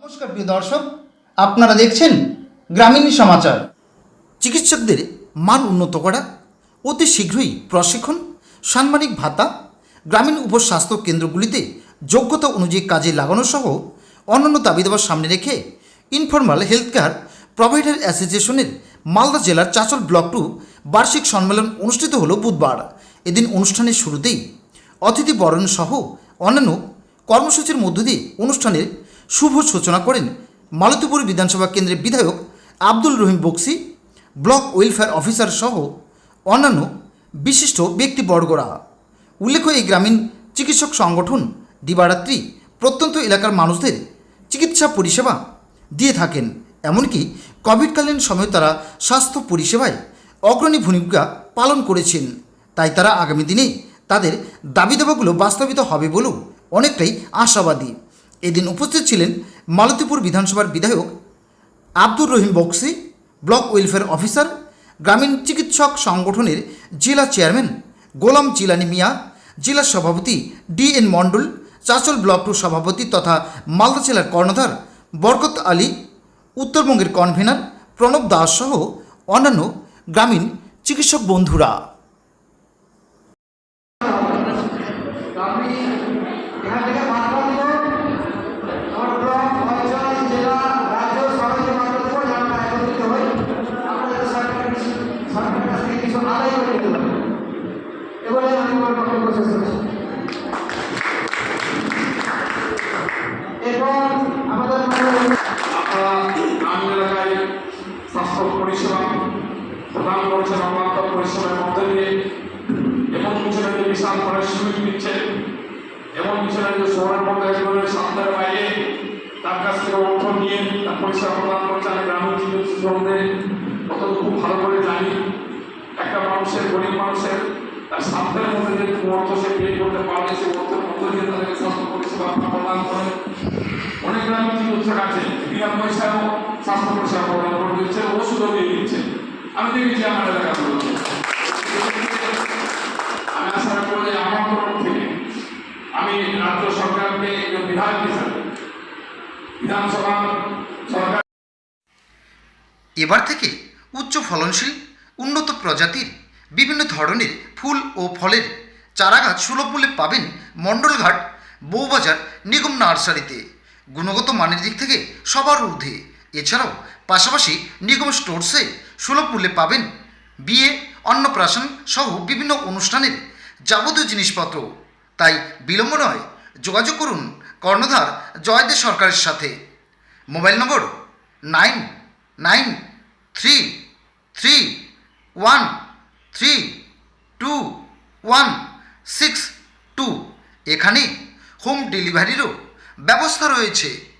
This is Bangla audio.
নমস্কার, প্রিয় দর্শক। আপনারা দেখছেন গ্রামীণ সমাচার। চিকিৎসকদের মান উন্নত করা, অতি শীঘ্রই প্রশিক্ষণ, সাম্মানিক ভাতা, গ্রামীণ উপস্বাস্থ্য কেন্দ্রগুলিতে যোগ্যতা অনুযায়ী কাজে লাগানো সহ অন্যান্য দাবি দেওয়ার সামনে রেখে ইনফরমাল হেলথ কেয়ার প্রোভাইডার অ্যাসোসিয়েশনের মালদা জেলার চাচল ব্লক টু বার্ষিক সম্মেলন অনুষ্ঠিত হল বুধবার। এদিন অনুষ্ঠানের শুরুতেই অতিথি বরণ সহ অন্যান্য কর্মসূচির মধ্য দিয়ে অনুষ্ঠানের শুভ সূচনা করেন মালতীপুর বিধানসভা কেন্দ্রের বিধায়ক Abdul Rahim Boxi, block welfare officer সহ অন্যান্য বিশিষ্ট ব্যক্তিবর্গরা। উল্লেখ্য, এই গ্রামীণ চিকিৎসক সংগঠন দিবারাত্রি প্রত্যন্ত এলাকার মানুষদের চিকিৎসা পরিষেবা দিয়ে থাকেন। এমনকি কোভিডকালীন সময়ে তারা স্বাস্থ্য পরিষেবায় অগ্রণী ভূমিকা পালন করেছেন। তাই তারা আগামী দিনে তাদের দাবি দাবাগুলো বাস্তবিত হবে বলেও অনেকটাই আশাবাদী। এদিন উপস্থিত ছিলেন মালতীপুর বিধানসভার বিধায়ক Abdur Rahim Boxi, block welfare officer, গ্রামীণ চিকিৎসক সংগঠনের জেলা চেয়ারম্যান গোলাম জিলানি মিয়া, জেলা সভাপতি D N Mondal, Chanchal block two সভাপতি তথা মালদা জেলার কর্ণধার বরকত আলী, উত্তরবঙ্গের কনভেনার প্রণব দাস সহ অন্যান্য গ্রামীণ চিকিৎসক বন্ধুরা আমি এখান থেকে বার্তা দিব আমার ব্লক অঞ্চল জেলা রাজ্য সবাইকে বার্তা দেবো যে আমরা একত্রিত হই আমরা যাতে সরকারের সরকারের কাছ থেকে কিছু আদায় করে নিতে পারি এবারে আমি আমার বক্তব্য শেষ করছি এবং আমাদের মাননীয় আপনারা গ্রামীণ এলাকায় স্বাস্থ্য পরিষেবা প্রদান করছেন অন্যান্য পরিষেবার মধ্যে দিয়ে। এমন কিছু না যে বিশাল করে সুযোগ দিচ্ছে। এমন কিছু না যে শহরের মধ্যে একেবারে বাইরে তার কাছ থেকে অর্থ নিয়ে তার পরিষেবা প্রদান করছে। আমি গ্রামীণ চিকিৎসা সম্বন্ধে অত খুব ভালো করে জানি। একটা মানুষের, গরিব মানুষের তার সাধ্যের মধ্যে যে অর্থ সে পে করতে পারবে, সে অর্থের মধ্যে দিয়ে তাদেরকে স্বাস্থ্য পরিষেবা প্রদান করে। অনেক গ্রামীণ চিকিৎসক আছে বিনা পয়সায়ও স্বাস্থ্য পরিষেবা প্রদান করে দিচ্ছে, ওষুধও দিয়ে দিচ্ছে। আমি দেখেছি আমার এলাকাগুলোতে আমি আশা যে আমার তরফ থেকে আমি রাজ্য সরকারকে হিসাবে বিধানসভা সরকার এবার থেকে উচ্চ ফলনশীল, উন্নত প্রজাতির, বিভিন্ন ধরনের ফুল ও ফলের চারাগাছ সুলভ মূল্যে পাবেন মণ্ডলঘাট বৌবাজার নিগম নার্সারিতে। গুণগত মানের দিক থেকে সবার ঊর্ধ্বে। এছাড়াও পাশাপাশি নিগম স্টোরসে সুলভ মূল্যে পাবেন বিয়ে, অন্নপ্রাশন সহ বিভিন্ন অনুষ্ঠানের যাবতীয় জিনিসপত্র। তাই বিলম্ব নয়, যোগাযোগ করুন কর্ণধার জয়দেব সরকারের সাথে। Mobile number nine nine three three one three two one six two. এখানে হোম ডেলিভারিরও ব্যবস্থা রয়েছে।